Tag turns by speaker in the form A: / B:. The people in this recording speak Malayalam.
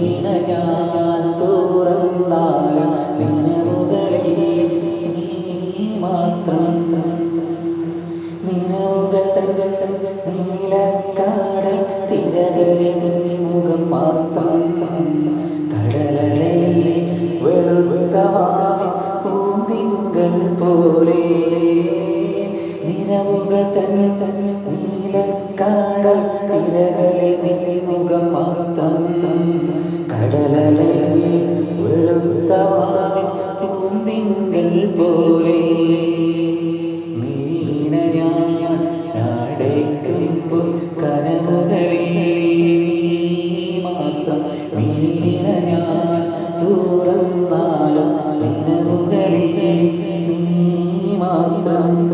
A: വീണയാൽ തോറന്നാലും മാത്രം. നിനവുകൾ നീലക്കാടൽ തിരകളിൽ നിന്നെ മാത്രം. പോലെ മീനയാടേക്കുമ്പോൾ കനവുകളിൽ മാത്രം മീന ഞാൻ തുറന്നാലും നിലവുകളിൽ നീ മാത്രം